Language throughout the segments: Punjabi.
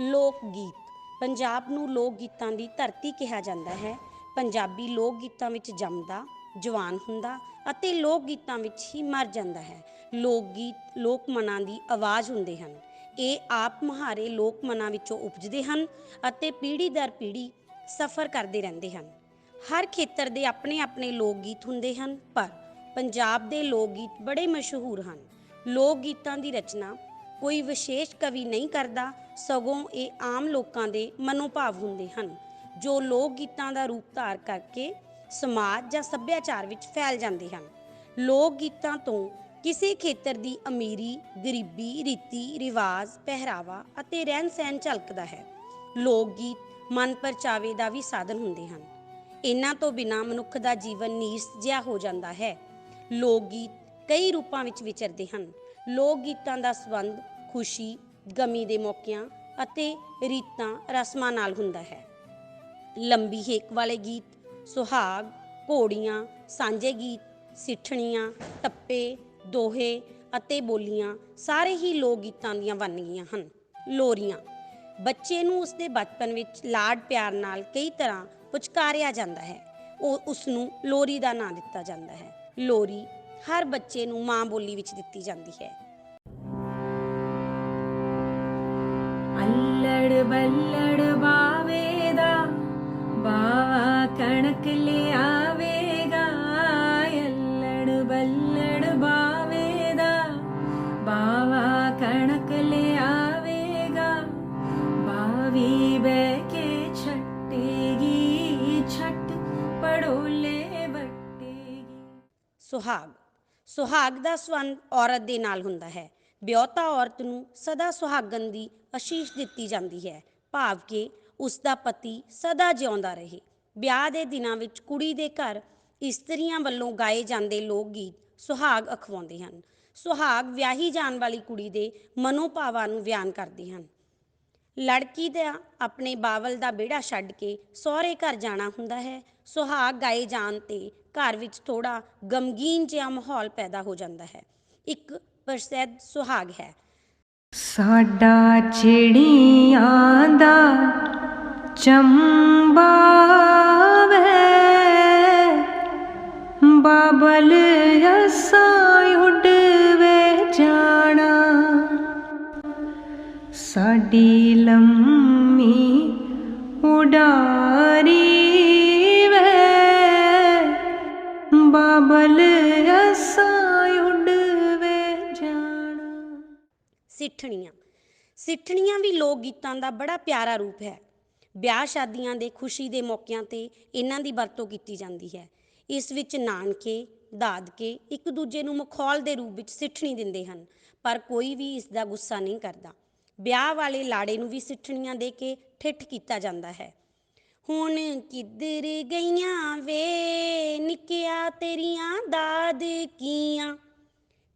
ਲੋਕ ਗੀਤ ਪੰਜਾਬ ਨੂੰ ਲੋਕ ਗੀਤਾਂ ਦੀ ਧਰਤੀ ਕਿਹਾ ਜਾਂਦਾ ਹੈ। ਪੰਜਾਬੀ ਲੋਕ ਗੀਤਾਂ ਵਿੱਚ ਜੰਮਦਾ, ਜਵਾਨ ਹੁੰਦਾ ਅਤੇ ਲੋਕ ਗੀਤਾਂ ਵਿੱਚ ਹੀ ਮਰ ਜਾਂਦਾ ਹੈ। ਲੋਕ ਗੀਤ ਲੋਕ ਮਨਾਂ ਦੀ ਆਵਾਜ਼ ਹੁੰਦੇ ਹਨ। ਇਹ ਆਪ ਮਹਾਰੇ ਲੋਕ ਮਨਾਂ ਵਿੱਚੋਂ ਉਪਜਦੇ ਹਨ ਅਤੇ ਪੀੜ੍ਹੀ ਦਰ ਪੀੜ੍ਹੀ ਸਫ਼ਰ ਕਰਦੇ ਰਹਿੰਦੇ ਹਨ। ਹਰ ਖੇਤਰ ਦੇ ਆਪਣੇ ਆਪਣੇ ਲੋਕ ਗੀਤ ਹੁੰਦੇ ਹਨ, ਪਰ ਪੰਜਾਬ ਦੇ ਲੋਕ ਗੀਤ ਬੜੇ ਮਸ਼ਹੂਰ ਹਨ। ਲੋਕ ਗੀਤਾਂ ਦੀ ਰਚਨਾ ਕੋਈ ਵਿਸ਼ੇਸ਼ ਕਵੀ ਨਹੀਂ ਕਰਦਾ ਸਗੋਂ ਇਹ ਆਮ ਲੋਕਾਂ ਦੇ ਮਨੋਭਾਵ ਹੁੰਦੇ ਹਨ ਜੋ ਲੋਕ ਗੀਤਾਂ ਦਾ ਰੂਪ ਧਾਰ ਕਰਕੇ ਸਮਾਜ ਜਾਂ ਸੱਭਿਆਚਾਰ ਵਿੱਚ ਫੈਲ ਜਾਂਦੇ ਹਨ। ਲੋਕ ਗੀਤਾਂ ਤੋਂ ਕਿਸੇ ਖੇਤਰ ਦੀ ਅਮੀਰੀ, ਗਰੀਬੀ, ਰੀਤੀ, ਰਿਵਾਜ, ਪਹਿਰਾਵਾ ਅਤੇ ਰਹਿਣ ਸਹਿਣ ਝਲਕਦਾ ਹੈ। ਲੋਕ ਗੀਤ ਮਨ ਪਰਚਾਵੇ ਦਾ ਵੀ ਸਾਧਨ ਹੁੰਦੇ ਹਨ। ਇਹਨਾਂ ਤੋਂ ਬਿਨਾ ਮਨੁੱਖ ਦਾ ਜੀਵਨ ਨੀਸ ਜਿਹਾ ਹੋ ਜਾਂਦਾ ਹੈ। ਲੋਕ ਗੀਤ ਕਈ ਰੂਪਾਂ ਵਿੱਚ ਵਿਚਰਦੇ ਹਨ। ਲੋਕ ਗੀਤਾਂ ਦਾ ਸੰਬੰਧ ਖੁਸ਼ੀ, ਗਮੀ ਦੇ ਮੌਕਿਆਂ ਅਤੇ ਰੀਤਾਂ, ਰਸਮਾਂ ਨਾਲ ਹੁੰਦਾ ਹੈ। ਲੰਬੀ ਹੇਕ ਵਾਲੇ ਗੀਤ, ਸੁਹਾਗ, ਘੋੜੀਆਂ, ਸਾਂਝੇ ਗੀਤ, ਸਿੱਠਣੀਆਂ, ਟੱਪੇ, ਦੋਹੇ ਅਤੇ ਬੋਲੀਆਂ ਸਾਰੇ ਹੀ ਲੋਕ ਗੀਤਾਂ ਦੀਆਂ ਵੰਨਗੀਆਂ ਹਨ। ਲੋਰੀਆਂ, ਬੱਚੇ ਨੂੰ ਉਸਦੇ ਬਚਪਨ ਵਿੱਚ ਲਾਡ ਪਿਆਰ ਨਾਲ ਕਈ ਤਰ੍ਹਾਂ ਪੁਚਕਾਰਿਆ ਜਾਂਦਾ ਹੈ। ਉਹ ਉਸ ਨੂੰ ਲੋਰੀ ਦਾ ਨਾਂ ਦਿੱਤਾ ਜਾਂਦਾ ਹੈ। ਲੋਰੀ ਹਰ ਬੱਚੇ ਨੂੰ ਮਾਂ ਬੋਲੀ ਵਿੱਚ ਦਿੱਤੀ ਜਾਂਦੀ ਹੈ। ਅੱਲੜ ਬੱਲੜ ਬਾਵੇਦਾ ਬਾਵਾ ਕਣਕ ਲਿਆਵੇਗਾ। ਅੱਲੜ ਕਣਕ ਲਿਆਵੇਗਾ। ਬਾਵੀ ਬੈ ਕੇ ਛੱਟੇਗੀ ਛੱਟ ਪੜੋਲੇ ਵਟੇਗੀ। ਸੁਹਾਗ। ਸੁਹਾਗ ਦਾ ਸੰਬੰਧ ਔਰਤ ਦੇ ਨਾਲ ਹੁੰਦਾ ਹੈ। ਵਿਆਹੁਤਾ ਔਰਤ ਨੂੰ ਸਦਾ ਸੁਹਾਗਣ ਦੀ ਅਸ਼ੀਸ਼ ਦਿੱਤੀ ਜਾਂਦੀ ਹੈ। ਭਾਵ ਕਿ ਉਸ ਦਾ ਪਤੀ ਸਦਾ ਜਿਉਂਦਾ ਰਹੇ। ਵਿਆਹ ਦੇ ਦਿਨਾਂ ਵਿੱਚ ਕੁੜੀ ਦੇ ਘਰ ਇਸਤਰੀਆਂ ਵੱਲੋਂ ਗਾਏ ਜਾਂਦੇ ਲੋਕ ਗੀਤ ਸੁਹਾਗ ਅਖਵਾਉਂਦੇ ਹਨ। ਸੁਹਾਗ ਵਿਆਹੀ ਜਾਣ ਵਾਲੀ ਕੁੜੀ ਦੇ ਮਨੋਭਾਵਾਂ ਨੂੰ ਬਿਆਨ ਕਰਦੇ ਹਨ। ਲੜਕੀ ਦਾ ਆਪਣੇ ਬਾਵਲ ਦਾ ਵਿਹੜਾ ਛੱਡ ਕੇ ਸਹੁਰੇ ਘਰ ਜਾਣਾ ਹੁੰਦਾ ਹੈ। ਸੁਹਾਗ ਗਾਏ ਜਾਣ ਤੇ ਘਰ ਵਿੱਚ ਥੋੜਾ ਗਮਗੀਨ ਜਿਹਾ ਮਾਹੌਲ ਪੈਦਾ ਹੋ ਜਾਂਦਾ ਹੈ। ਇੱਕ ਪ੍ਰਸਿੱਧ ਸੁਹਾਗ ਹੈ। ਸਾਡਾ ਚਿੜੀਆਂ ਦਾ ਚੰਬਾ ਵੇ। ਬਾਬਲ ਅਸਾਂ ਉੱਡਵੇ ਜਾਣਾ। ਸਾਡੀ ਲੰਮੀ ਉਡਾਰੀ ਬਾਬਲ ਅਸਾਂ ਉੱਡਵੇ ਜਾਣਾ। ਸਿੱਠਣੀਆਂ। ਸਿੱਠਣੀਆਂ ਵੀ ਲੋਕ ਗੀਤਾਂ ਦਾ ਬੜਾ ਪਿਆਰਾ ਰੂਪ ਹੈ। ਵਿਆਹ ਸ਼ਾਦੀਆਂ ਦੇ ਖੁਸ਼ੀ ਦੇ ਮੌਕਿਆਂ ਤੇ ਇਹਨਾਂ ਦੀ ਵਰਤੋਂ ਕੀਤੀ ਜਾਂਦੀ ਹੈ। ਇਸ ਵਿੱਚ ਨਾਨਕੇ, ਦਾਦਕੇ ਇੱਕ ਦੂਜੇ ਨੂੰ ਮਖੌਲ ਦੇ ਰੂਪ ਵਿੱਚ ਸਿੱਠਣੀ ਦਿੰਦੇ ਹਨ, ਪਰ ਕੋਈ ਵੀ ਇਸ ਦਾ ਗੁੱਸਾ ਨਹੀਂ ਕਰਦਾ। ਵਿਆਹ ਵਾਲੇ ਲਾੜੇ ਨੂੰ ਵੀ ਸਿੱਠਣੀਆਂ ਦੇ ਕੇ ਠਿੱਠ ਕੀਤਾ ਜਾਂਦਾ ਹੈ। ਹੁਣ ਕਿੱਧਰ ਗਈਆਂ ਵੇ? ਨਿੱਕਿਆ ਤੇਰੀਆਂ ਦਾਦ ਕੀਆਂ?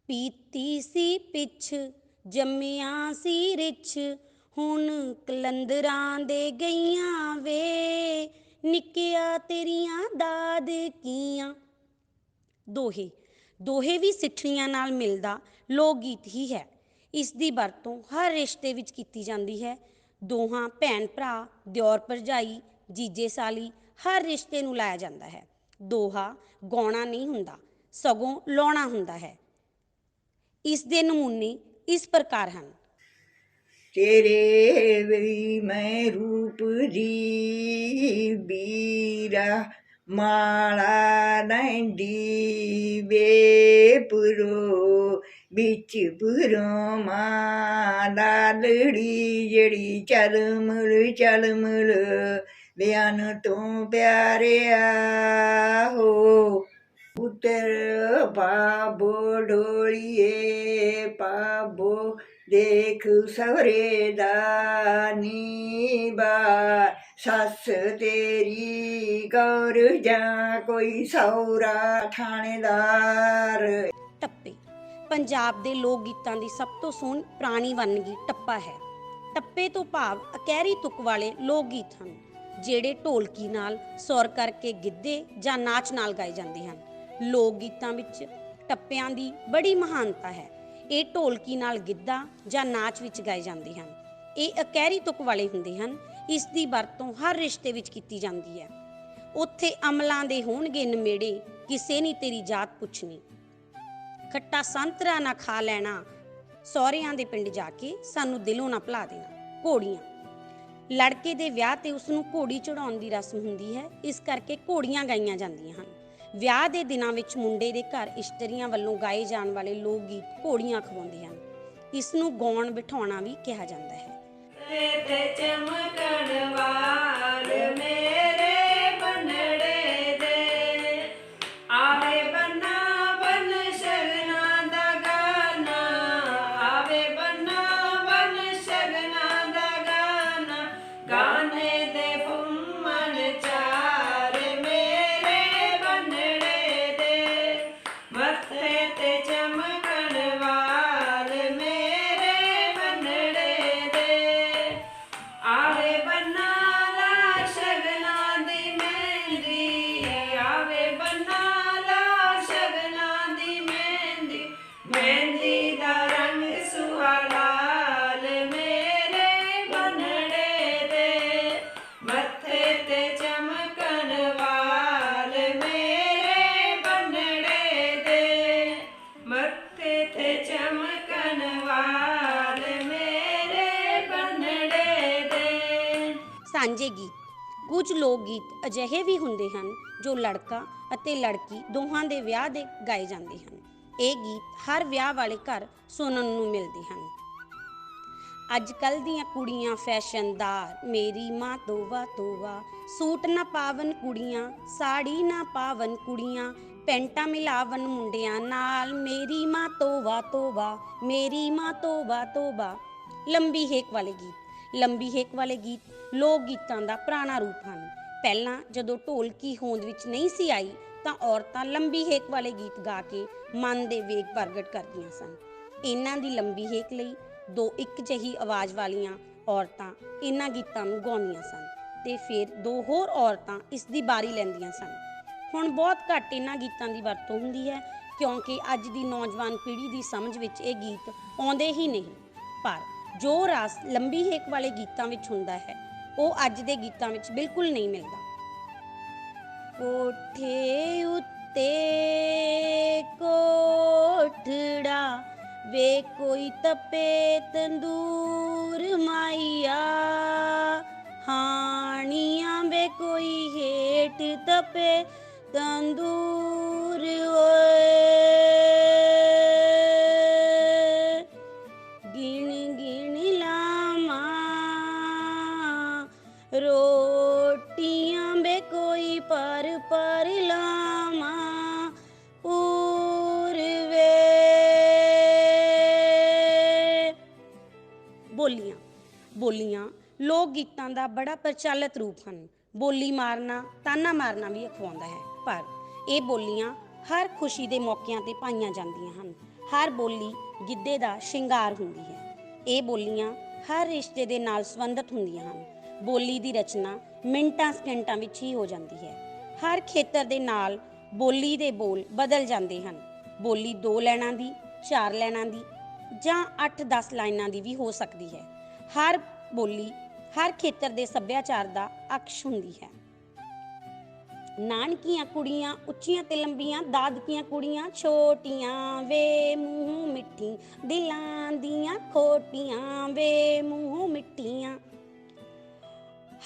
ਪੀਤੀ ਸੀ ਪਿੱਛ, ਜੰਮਿਆ ਸੀ ਰਿਛ। ਹੁਣ ਕਲੰਦਰਾਂ ਦੇ ਗਈਆਂ ਵੇ? ਨਿੱਕਿਆ ਤੇਰੀਆਂ ਦਾਦ ਕੀਆਂ? ਦੋਹੇ ਦੋਹੇ ਵੀ ਸਿੱਠਣੀਆਂ ਨਾਲ ਮਿਲਦਾ ਲੋਕ ਗੀਤ ਹੀ ਹੈ। ਇਸ ਦੀ ਵਰਤੋਂ ਹਰ ਰਿਸ਼ਤੇ ਵਿੱਚ ਕੀਤੀ ਜਾਂਦੀ ਹੈ। ਦੋਹਾਂ ਭੈਣ ਭਰਾ, ਦਿਓਰ ਭਰਜਾਈ ਜੀਜੇ ਸਾਲੀ ਹਰ ਰਿਸ਼ਤੇ ਨੂੰ ਲਾਇਆ ਜਾਂਦਾ ਹੈ। ਦੋਹਾ ਗਾਉਣਾ ਨਹੀਂ ਹੁੰਦਾ, ਸਗੋਂ ਲਾਉਣਾ ਹੁੰਦਾ ਹੈ। ਇਸ ਦੇ ਨਮੂਨੇ ਇਸ ਪ੍ਰਕਾਰ ਹਨ। ਤੇਰੇ ਵੀ ਮੈਂ ਰੂਪ ਦੀ ਬੀਰਾ ਮਾਲਾ ਨੰਦੀ ਵੇਪਰੋ ਵਿੱਚ ਪੁਰੋ ਮਾਂ ਲੜੀ ਜਿਹੜੀ ਚਲ ਮੁੜ ਚਲ ਮੁੜ ਬਿਆਨ ਤੋਂ ਪਿਆਰਿਆ ਹੋ। ਪੁੱਤਰ ਬਾਬੋ ਢੋਲੀਏ ਪਾਬੋ ਦੇਖ ਸਵਰੇ ਦਾ ਨੀਬਾ ਸੱਸ ਤੇਰੀ ਗੌਰ ਜਾਂ ਕੋਈ ਸੌਰਾ ਥਾਣੇਦਾਰ। ਟੱਪੇ। ਪੰਜਾਬ ਦੇ ਲੋਕ ਗੀਤਾਂ ਦੀ ਸਭ ਤੋਂ ਸੋਹਣੀ ਪੁਰਾਣੀ ਵੰਨਗੀ ਟੱਪਾ ਹੈ। ਟੱਪੇ ਤੋਂ ਭਾਵ ਅਕਹਿਰੀ ਤੁਕ ਵਾਲੇ ਲੋਕ ਗੀਤ ਹਨ। ਜਿਹੜੇ ਢੋਲਕੀ ਨਾਲ ਸੁਰ ਕਰਕੇ ਗਿੱਧੇ ਜਾਂ ਨਾਚ ਨਾਲ ਗਾਏ ਜਾਂਦੇ ਹਨ। ਲੋਕ ਗੀਤਾਂ ਵਿੱਚ ਟੱਪਿਆਂ ਦੀ ਬੜੀ ਮਹਾਨਤਾ ਹੈ। ਇਹ ਢੋਲਕੀ ਨਾਲ ਗਿੱਧਾ ਜਾਂ ਨਾਚ ਵਿੱਚ ਗਾਏ ਜਾਂਦੇ ਹਨ। ਇਹ ਅਕਹਿਰੀ ਤੁਕ ਵਾਲੇ ਹੁੰਦੇ ਹਨ। ਇਸ ਦੀ ਵਰਤੋਂ ਹਰ ਰਿਸ਼ਤੇ ਵਿੱਚ ਕੀਤੀ ਜਾਂਦੀ ਹੈ। ਉੱਥੇ ਅਮਲਾਂ ਦੇ ਹੋਣਗੇ ਨਮੇੜੇ, ਕਿਸੇ ਨਹੀਂ ਤੇਰੀ ਜਾਤ ਪੁੱਛਣੀ। ਖੱਟਾ ਸੰਤਰਾ ਨਾ ਖਾ ਲੈਣਾ, ਸਹੁਰਿਆਂ ਦੇ ਪਿੰਡ ਜਾ ਕੇ ਸਾਨੂੰ ਦਿਲੋਂ ਨਾ ਭੁਲਾ ਦੇਣਾ, ਘੋੜੀਆਂ। ਲੜਕੇ ਦੇ ਵਿਆਹ ਤੇ ਉਸ ਨੂੰ ਘੋੜੀ ਚੜਾਉਣ ਦੀ ਰਸਮ ਹੁੰਦੀ ਹੈ। ਇਸ ਕਰਕੇ ਘੋੜੀਆਂ ਗਾਈਆਂ ਜਾਂਦੀਆਂ ਹਨ। ਵਿਆਹ ਦੇ ਦਿਨਾਂ ਵਿੱਚ ਮੁੰਡੇ ਦੇ ਘਰ ਇਸ਼ਤਰੀਆਂ ਵੱਲੋਂ ਗਾਏ ਜਾਣ ਵਾਲੇ ਲੋਕ ਗੀਤ ਘੋੜੀਆਂ ਖਵਾਉਂਦੇ ਹਨ। ਇਸ ਨੂੰ ਗਾਉਣ ਬਿਠਾਉਣਾ ਵੀ ਕਿਹਾ ਜਾਂਦਾ ਹੈ। ਤੇ ਚਮਕਣ ਵਾਲ ਕੁਝ ਲੋਕ ਗੀਤ ਅਜਿਹੇ ਵੀ ਹੁੰਦੇ ਹਨ ਜੋ ਲੜਕਾ ਅਤੇ ਲੜਕੀ ਦੋਹਾਂ ਦੇ ਵਿਆਹ ਦੇ ਗਾਏ ਜਾਂਦੇ ਹਨ। ਇਹ ਗੀਤ ਹਰ ਵਿਆਹ ਵਾਲੇ ਘਰ ਸੁਣਨ ਨੂੰ ਮਿਲਦੇ ਹਨ। ਅੱਜ ਕੱਲ ਦੀਆਂ ਕੁੜੀਆਂ ਫੈਸ਼ਨਦਾਰ ਮੇਰੀ ਮਾਂ ਤੋਬਾ ਤੋਬਾ, ਸੂਟ ਨਾ ਪਾਵਨ ਕੁੜੀਆਂ, ਸਾੜੀ ਨਾ ਪਾਵਨ ਕੁੜੀਆਂ, ਪੈਂਟਾਂ ਮਿਲਾਵਨ ਮੁੰਡਿਆਂ ਨਾਲ, ਮੇਰੀ ਮਾਂ ਤੋਬਾ ਤੋਬਾ, ਮੇਰੀ ਮਾਂ ਤੋਬਾ ਤੋਬਾ। ਲੰਬੀ ਹੇਕ ਵਾਲੇ ਗੀਤ। ਲੰਬੀ ਹੇਕ ਵਾਲੇ ਗੀਤ, ਲੋਕ ਗੀਤਾਂ ਦਾ ਪੁਰਾਣਾ ਰੂਪ ਹਨ। ਪਹਿਲਾਂ ਜਦੋਂ ਢੋਲਕੀ ਹੋਂਦ ਵਿੱਚ ਨਹੀਂ ਸੀ ਆਈ, ਤਾਂ ਔਰਤਾਂ ਲੰਬੀ ਹੇਕ ਵਾਲੇ ਗੀਤ ਗਾ ਕੇ ਮਨ ਦੇ ਵੇਗ ਪ੍ਰਗਟ ਕਰਦੀਆਂ ਸਨ। ਇਹਨਾਂ ਦੀ ਲੰਬੀ ਹੇਕ ਲਈ ਦੋ ਇੱਕ ਜਿਹੀ ਆਵਾਜ਼ ਵਾਲੀਆਂ ਔਰਤਾਂ ਇਹਨਾਂ ਗੀਤਾਂ ਨੂੰ ਗਾਉਂਦੀਆਂ ਸਨ ਤੇ ਫਿਰ ਦੋ ਹੋਰ ਔਰਤਾਂ ਇਸ ਦੀ ਬਾਰੀ ਲੈਂਦੀਆਂ ਸਨ। ਹੁਣ ਬਹੁਤ ਘੱਟ ਇਹਨਾਂ ਗੀਤਾਂ ਦੀ ਵਰਤੋਂ ਹੁੰਦੀ ਹੈ, ਕਿਉਂਕਿ ਅੱਜ ਦੀ ਨੌਜਵਾਨ ਪੀੜ੍ਹੀ ਦੀ ਸਮਝ ਵਿੱਚ ਇਹ ਗੀਤ ਆਉਂਦੇ ਹੀ ਨਹੀਂ। ਪਰ ਜੋ ਰਸ ਲੰਬੀ ਹੇਕ ਵਾਲੇ ਗੀਤਾਂ ਵਿੱਚ ਹੁੰਦਾ ਹੈ, ਉਹ ਅੱਜ ਦੇ ਗੀਤਾਂ ਵਿੱਚ ਬਿਲਕੁਲ ਨਹੀਂ ਮਿਲਦਾ। ਕੋਠੇ ਉੱਤੇ ਕੋਠੜਾ, ਵੇ ਕੋਈ ਤਪੇ ਤੰਦੂਰ ਮਾਈਆ ਹਾਣੀਆਂ ਵੇ ਕੋਈ ਹੇਠ ਤਪੇ ਤੰਦੂਰ। ਲੋਕ ਗੀਤਾਂ ਦਾ ਬੜਾ ਪ੍ਰਚਲਿਤ ਰੂਪ ਹਨ। ਬੋਲੀ ਮਾਰਨਾ, ਤਾਨਾ ਮਾਰਨਾ ਵੀ ਅਖਵਾਉਂਦਾ ਹੈ। ਪਰ ਇਹ ਬੋਲੀਆਂ ਹਰ ਖੁਸ਼ੀ ਦੇ ਮੌਕਿਆਂ ਤੇ ਪਾਈਆਂ ਜਾਂਦੀਆਂ ਹਨ। ਹਰ ਬੋਲੀ ਗਿੱਧੇ ਦਾ ਸ਼ਿੰਗਾਰ ਹੁੰਦੀ ਹੈ। ਇਹ ਬੋਲੀਆਂ ਹਰ ਰਿਸ਼ਤੇ ਦੇ ਨਾਲ ਸੰਬੰਧਿਤ ਹੁੰਦੀਆਂ ਹਨ। ਬੋਲੀ ਦੀ ਰਚਨਾ ਮਿੰਟਾਂ ਸਕਿੰਟਾਂ ਵਿੱਚ ਹੀ ਹੋ ਜਾਂਦੀ ਹੈ। ਹਰ ਖੇਤਰ ਦੇ ਨਾਲ ਬੋਲੀ ਦੇ ਬੋਲ ਬਦਲ ਜਾਂਦੇ ਹਨ। ਬੋਲੀ ਦੋ ਲੈਣਾਂ ਦੀ, ਚਾਰ ਲੈਣਾਂ ਦੀ ਜਾਂ 8-10 ਲਾਈਨਾਂ ਦੀ ਵੀ ਹੋ ਸਕਦੀ ਹੈ। ਹਰ ਬੋਲੀ ਹਰ ਖੇਤਰ ਦੇ ਸੱਭਿਆਚਾਰ ਦਾ ਅਕਸ਼ ਹੁੰਦੀ ਹੈ। ਨਾਨਕੀਆਂ ਕੁੜੀਆਂ, ਉੱਚੀਆਂ ਤੇ ਲੰਬੀਆਂ, ਦਾਦਕੀਆਂ ਕੁੜੀਆਂ, ਛੋਟੀਆਂ ਵੇ ਮੂੰਹ ਮਿੱਠੀ ਦਿਲਾਂ ਦੀਆਂ ਖੋਟੀਆਂ ਵੇ ਮੂੰਹ ਮਿੱਠੀਆਂ।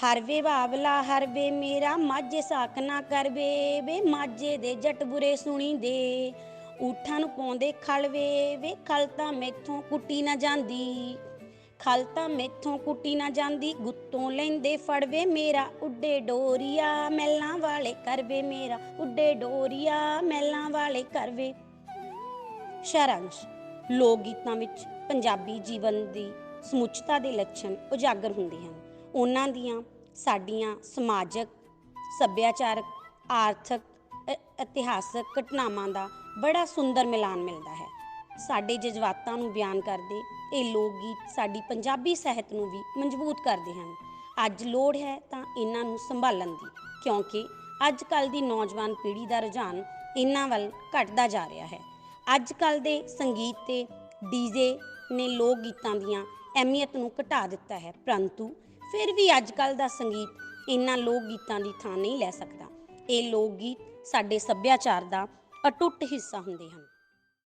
ਹਰ ਵੇ ਬਾਬਲਾ, ਹਰ ਵੇ ਮੇਰਾ, ਮਾਝੇ ਸਾਕ ਨਾ ਕਰਵੇ ਵੇ ਮਾਝੇ ਦੇ ਜੱਟ ਬੁਰੇ ਸੁਣੀ ਦੇ ਊਠਾਂ ਨੂੰ ਪਾਉਂਦੇ ਖਲਵੇ ਵੇ, ਖਲ ਤਾਂ ਮੈਥੋਂ ਕੁੱਟੀ ਨਾ ਜਾਂਦੀ। ਖਲ ਤਾਂ ਮੈਥੋਂ ਕੁੱਟੀ ਨਾ ਜਾਂਦੀ, ਗੁੱਤੋਂ ਲੈਂਦੇ ਫੜਵੇ ਮੇਰਾ, ਉੱਡੇ ਡੋਰੀਆ ਮੈਲਾਂ ਵਾਲੇ ਕਰਵੇ ਮੇਰਾ, ਉੱਡੇ ਡੋਰੀਆ ਮੈਲਾਂ ਵਾਲੇ ਕਰਵੇ। ਸਾਰਾਂਸ਼ ਲੋਕ ਗੀਤਾਂ ਵਿੱਚ ਪੰਜਾਬੀ ਜੀਵਨ ਦੀ ਸਮੁੱਚਤਾ ਦੇ ਲੱਛਣ ਉਜਾਗਰ ਹੁੰਦੇ ਹਨ। ਉਹਨਾਂ ਦੀਆਂ ਸਾਡੀਆਂ ਸਮਾਜਿਕ, ਸੱਭਿਆਚਾਰਕ, ਆਰਥਿਕ ਇਤਿਹਾਸਕ ਘਟਨਾਵਾਂ ਦਾ ਬੜਾ ਸੁੰਦਰ ਮਿਲਾਨ ਮਿਲਦਾ ਹੈ। ਸਾਡੇ ਜਜ਼ਬਾਤਾਂ ਨੂੰ ਬਿਆਨ ਕਰਦੇ ਇਹ ਲੋਕ ਗੀਤ ਸਾਡੀ ਪੰਜਾਬੀ ਸਾਹਿਤ ਨੂੰ ਵੀ ਮਜ਼ਬੂਤ ਕਰਦੇ ਹਨ। ਅੱਜ ਲੋੜ ਹੈ ਤਾਂ ਇਹਨਾਂ ਨੂੰ ਸੰਭਾਲਣ ਦੀ, ਕਿਉਂਕਿ ਅੱਜ ਕੱਲ ਦੀ ਨੌਜਵਾਨ ਪੀੜ੍ਹੀ ਦਾ ਰੁਝਾਨ ਇਹਨਾਂ ਵੱਲ ਘਟਦਾ ਜਾ ਰਿਹਾ ਹੈ। ਅੱਜ ਕੱਲ ਦੇ ਸੰਗੀਤ ਤੇ ਡੀਜੇ ਨੇ ਲੋਕ ਗੀਤਾਂ ਦੀਆਂ ਅਹਿਮੀਅਤ ਨੂੰ ਘਟਾ ਦਿੱਤਾ ਹੈ, ਪਰੰਤੂ ਫਿਰ ਵੀ ਅੱਜ ਕੱਲ ਦਾ ਸੰਗੀਤ ਇਹਨਾਂ ਲੋਕ ਗੀਤਾਂ ਦੀ ਥਾਂ ਨਹੀਂ ਲੈ ਸਕਦਾ। ਇਹ ਲੋਕ ਗੀਤ ਸਾਡੇ ਸੱਭਿਆਚਾਰ ਦਾ ਅਟੁੱਟ ਹਿੱਸਾ ਹੁੰਦੇ ਹਨ।